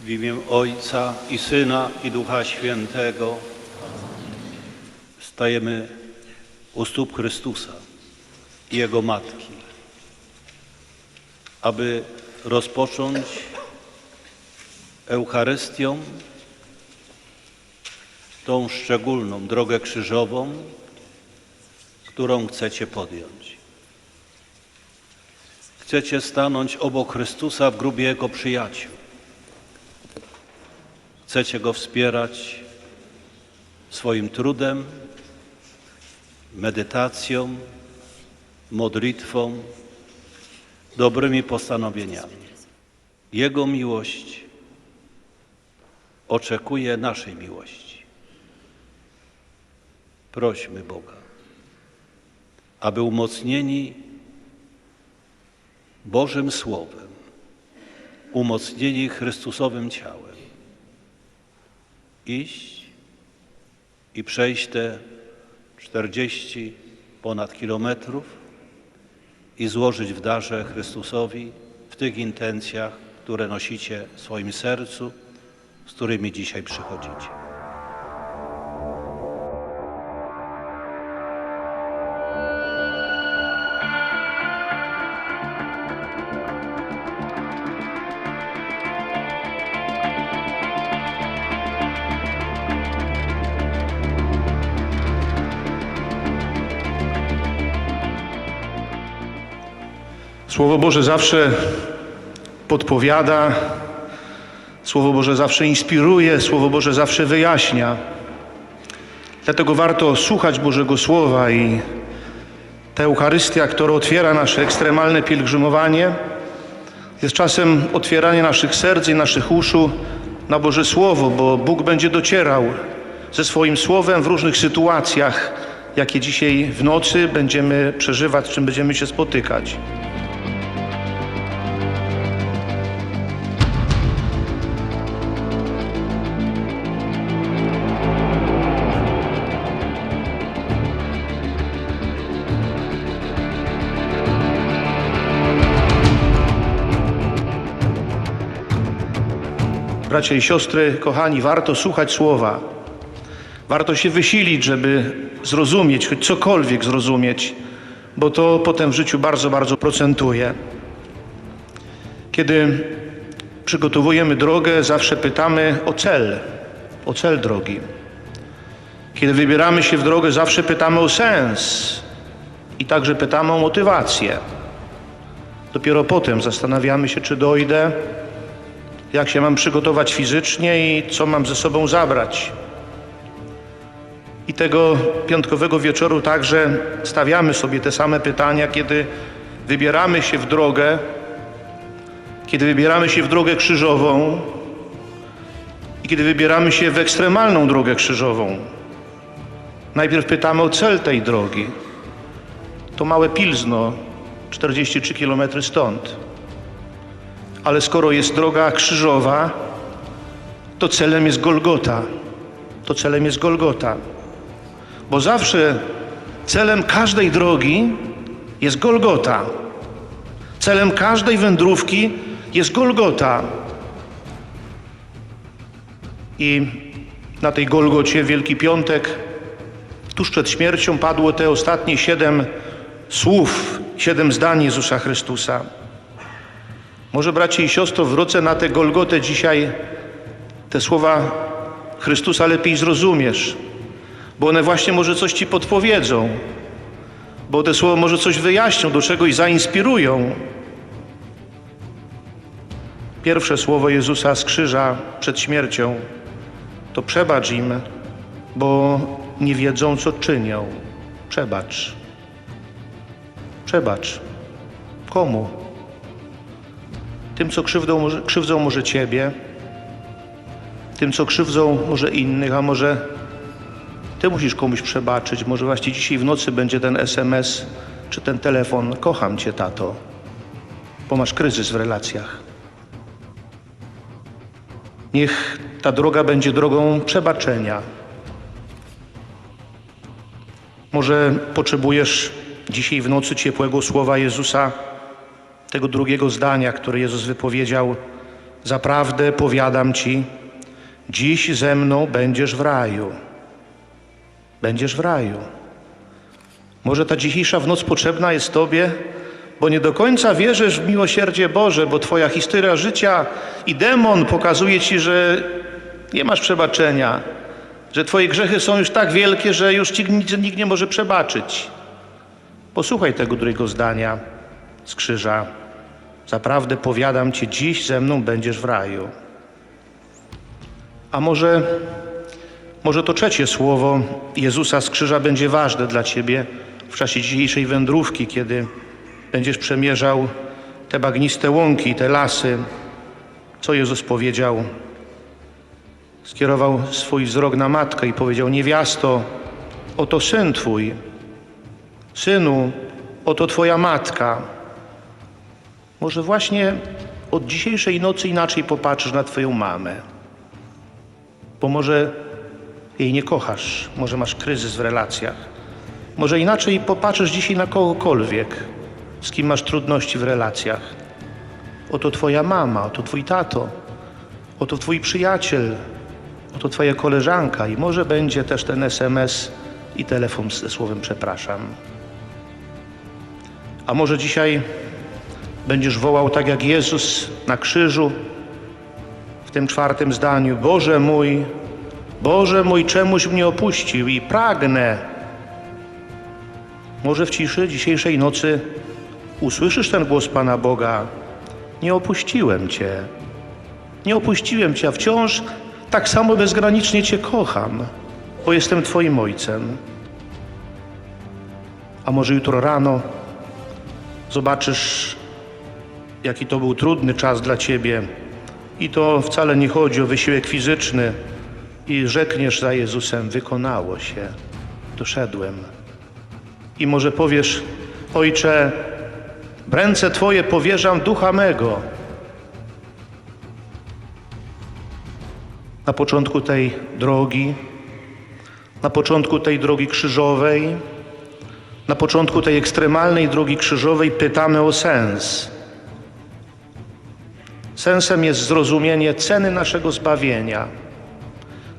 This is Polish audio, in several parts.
W imię Ojca i Syna i Ducha Świętego stajemy u stóp Chrystusa i Jego Matki, aby rozpocząć Eucharystią tą szczególną drogę krzyżową, którą chcecie podjąć. Chcecie stanąć obok Chrystusa w grubie Jego przyjaciół. Chcecie Go wspierać swoim trudem, medytacją, modlitwą, dobrymi postanowieniami. Jego miłość oczekuje naszej miłości. Prośmy Boga, aby umocnieni Bożym Słowem, umocnieni Chrystusowym ciałem, iść i przejść te 40 ponad kilometrów i złożyć w darze Chrystusowi w tych intencjach, które nosicie w swoim sercu, z którymi dzisiaj przychodzicie. Słowo Boże zawsze podpowiada, Słowo Boże zawsze inspiruje, Słowo Boże zawsze wyjaśnia. Dlatego warto słuchać Bożego Słowa i ta Eucharystia, która otwiera nasze ekstremalne pielgrzymowanie, jest czasem otwierania naszych serc i naszych uszu na Boże Słowo, bo Bóg będzie docierał ze swoim Słowem w różnych sytuacjach, jakie dzisiaj w nocy będziemy przeżywać, z czym będziemy się spotykać. Bracia i siostry, kochani, warto słuchać słowa. Warto się wysilić, żeby zrozumieć, choć cokolwiek zrozumieć, bo to potem w życiu bardzo, bardzo procentuje. Kiedy przygotowujemy drogę, zawsze pytamy o cel, o cel drogi. Kiedy wybieramy się w drogę, zawsze pytamy o sens i także pytamy o motywację. Dopiero potem zastanawiamy się, czy dojdę, jak się mam przygotować fizycznie i co mam ze sobą zabrać. I tego piątkowego wieczoru także stawiamy sobie te same pytania, kiedy wybieramy się w drogę, kiedy wybieramy się w drogę krzyżową i kiedy wybieramy się w ekstremalną drogę krzyżową. Najpierw pytamy o cel tej drogi. To małe Pilzno, 43 km stąd. Ale skoro jest droga krzyżowa, to celem jest Golgota. To celem jest Golgota. Bo zawsze celem każdej drogi jest Golgota. Celem każdej wędrówki jest Golgota. I na tej Golgocie Wielki Piątek, tuż przed śmiercią, padło te ostatnie siedem słów, siedem zdań Jezusa Chrystusa. Może bracie i siostro, wrócę na tę Golgotę dzisiaj, te słowa Chrystusa lepiej zrozumiesz, bo one właśnie może coś Ci podpowiedzą, bo te słowa może coś wyjaśnią, do czegoś zainspirują. Pierwsze słowo Jezusa z krzyża przed śmiercią to przebacz im, bo nie wiedzą, co czynią. Przebacz. Przebacz. Komu? Tym, co krzywdą może, krzywdzą może Ciebie, tym, co krzywdzą może innych, a może Ty musisz komuś przebaczyć. Może właśnie dzisiaj w nocy będzie ten SMS czy ten telefon. Kocham Cię, tato, bo masz kryzys w relacjach. Niech ta droga będzie drogą przebaczenia. Może potrzebujesz dzisiaj w nocy ciepłego słowa Jezusa, tego drugiego zdania, które Jezus wypowiedział zaprawdę powiadam ci, dziś ze mną będziesz w raju. Będziesz w raju. Może ta dzisiejsza w noc potrzebna jest Tobie, bo nie do końca wierzysz w miłosierdzie Boże, bo Twoja historia życia i demon pokazuje Ci, że nie masz przebaczenia, że Twoje grzechy są już tak wielkie, że już Ci nikt, nikt nie może przebaczyć. Posłuchaj tego drugiego zdania z krzyża. Zaprawdę powiadam Ci, dziś ze mną będziesz w raju. A może, może to trzecie słowo Jezusa z krzyża będzie ważne dla Ciebie w czasie dzisiejszej wędrówki, kiedy będziesz przemierzał te bagniste łąki, te lasy. Co Jezus powiedział? Skierował swój wzrok na matkę i powiedział: Niewiasto, oto syn Twój. Synu, oto Twoja matka. Może właśnie od dzisiejszej nocy inaczej popatrzysz na Twoją mamę. Bo może jej nie kochasz, może masz kryzys w relacjach. Może inaczej popatrzysz dzisiaj na kogokolwiek, z kim masz trudności w relacjach. Oto Twoja mama, oto Twój tato, oto Twój przyjaciel, oto Twoja koleżanka i może będzie też ten SMS i telefon ze słowem przepraszam. A może dzisiaj będziesz wołał tak jak Jezus na krzyżu w tym czwartym zdaniu: Boże mój, Boże mój, czemuś mnie opuścił i pragnę. Może w ciszy dzisiejszej nocy usłyszysz ten głos Pana Boga: Nie opuściłem Cię. Nie opuściłem Cię, a wciąż tak samo bezgranicznie Cię kocham, bo jestem Twoim Ojcem. A może jutro rano zobaczysz, jaki to był trudny czas dla Ciebie. I to wcale nie chodzi o wysiłek fizyczny. I rzekniesz za Jezusem, wykonało się, doszedłem. I może powiesz, Ojcze, ręce Twoje powierzam ducha mego. Na początku tej drogi, na początku tej drogi krzyżowej, na początku tej ekstremalnej drogi krzyżowej pytamy o sens. Sensem jest zrozumienie ceny naszego zbawienia.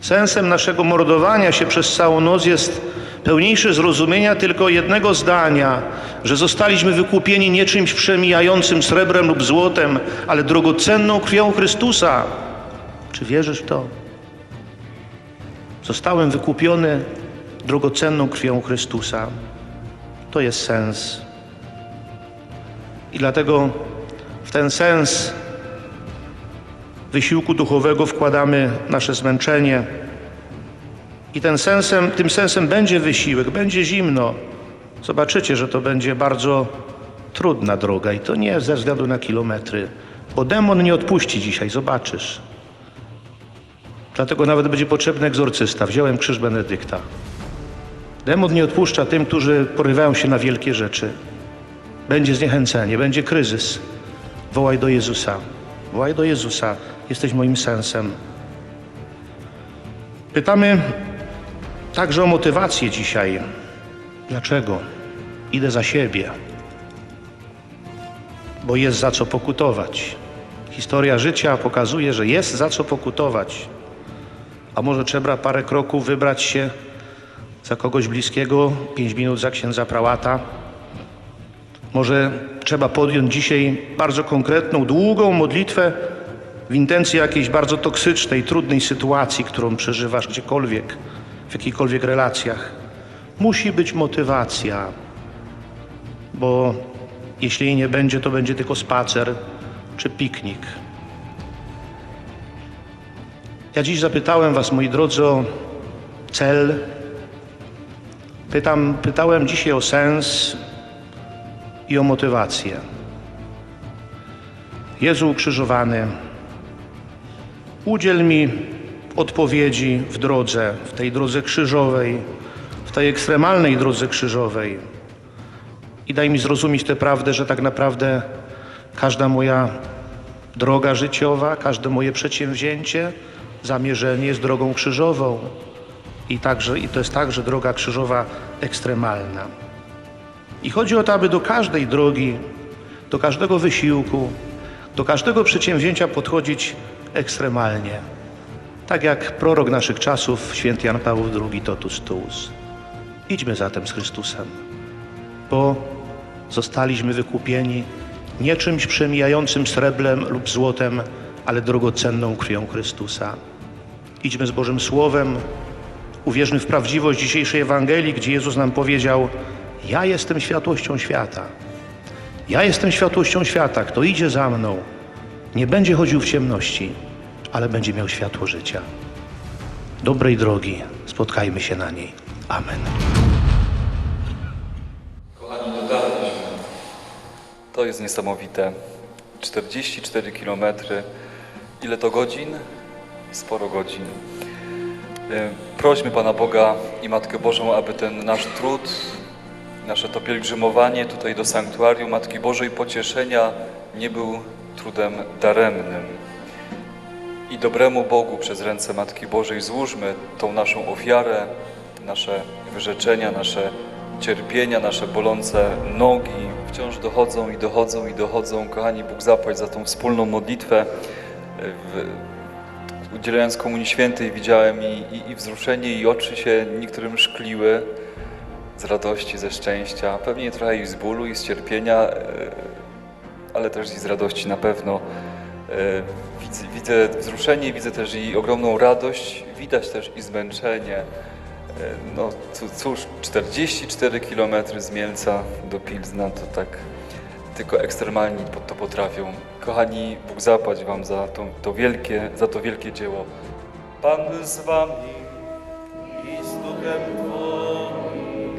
Sensem naszego mordowania się przez całą noc jest pełniejsze zrozumienia tylko jednego zdania, że zostaliśmy wykupieni nie czymś przemijającym srebrem lub złotem, ale drogocenną krwią Chrystusa. Czy wierzysz w to? Zostałem wykupiony drogocenną krwią Chrystusa. To jest sens. I dlatego w ten sens wysiłku duchowego wkładamy nasze zmęczenie. I ten sensem, tym sensem będzie wysiłek, będzie zimno. Zobaczycie, że to będzie bardzo trudna droga i to nie ze względu na kilometry, bo demon nie odpuści dzisiaj, zobaczysz. Dlatego nawet będzie potrzebny egzorcysta. Wziąłem krzyż Benedykta. Demon nie odpuszcza tym, którzy porywają się na wielkie rzeczy. Będzie zniechęcenie, będzie kryzys. Wołaj do Jezusa. Wołaj do Jezusa. Jesteś moim sensem. Pytamy także o motywację dzisiaj. Dlaczego? Idę za siebie. Bo jest za co pokutować. Historia życia pokazuje, że jest za co pokutować. A może trzeba parę kroków wybrać się za kogoś bliskiego, pięć minut za księdza prałata. Może trzeba podjąć dzisiaj bardzo konkretną, długą modlitwę w intencji jakiejś bardzo toksycznej, trudnej sytuacji, którą przeżywasz gdziekolwiek, w jakichkolwiek relacjach. Musi być motywacja, bo jeśli jej nie będzie, to będzie tylko spacer czy piknik. Ja dziś zapytałem Was, moi drodzy, o cel. Pytam, pytałem dzisiaj o sens i o motywację. Jezu ukrzyżowany, udziel mi odpowiedzi w drodze, w tej drodze krzyżowej, w tej ekstremalnej drodze krzyżowej. I daj mi zrozumieć tę prawdę, że tak naprawdę każda moja droga życiowa, każde moje przedsięwzięcie, zamierzenie jest drogą krzyżową. I, także, I to jest także droga krzyżowa ekstremalna. I chodzi o to, aby do każdej drogi, do każdego wysiłku, do każdego przedsięwzięcia podchodzić ekstremalnie. Tak jak prorok naszych czasów, święty Jan Paweł II, totus tuus. Idźmy zatem z Chrystusem, bo zostaliśmy wykupieni nie czymś przemijającym srebrem lub złotem, ale drogocenną krwią Chrystusa. Idźmy z Bożym Słowem, uwierzmy w prawdziwość dzisiejszej Ewangelii, gdzie Jezus nam powiedział: Ja jestem światłością świata. Ja jestem światłością świata. Kto idzie za mną, nie będzie chodził w ciemności, ale będzie miał światło życia. Dobrej drogi, spotkajmy się na niej. Amen. Kochani. To jest niesamowite. 44 km. Ile to godzin? Sporo godzin. E, Prośmy Pana Boga i Matkę Bożą, aby ten nasz trud, nasze to pielgrzymowanie tutaj do sanktuarium Matki Bożej Pocieszenia nie był trudem daremnym. I dobremu Bogu przez ręce Matki Bożej złóżmy tą naszą ofiarę, nasze wyrzeczenia, nasze cierpienia, nasze bolące nogi wciąż dochodzą i dochodzą i dochodzą. Kochani, Bóg zapłać za tą wspólną modlitwę. W, udzielając Komunii Świętej widziałem i, i, i wzruszenie, i oczy się niektórym szkliły z radości, ze szczęścia, pewnie trochę i z bólu, i z cierpienia, e, ale też i z radości na pewno. E, Widzę, widzę wzruszenie, widzę też i ogromną radość, widać też i zmęczenie. E, No cóż, 44 km z Mielca do Pilzna to tak tylko ekstremalni to potrafią. Kochani, Bóg zapłać Wam za to, to wielkie, za to wielkie dzieło. Pan z Wami i z Duchem Twoim.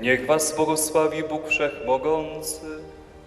Niech Was błogosławi Bóg Wszechmogący,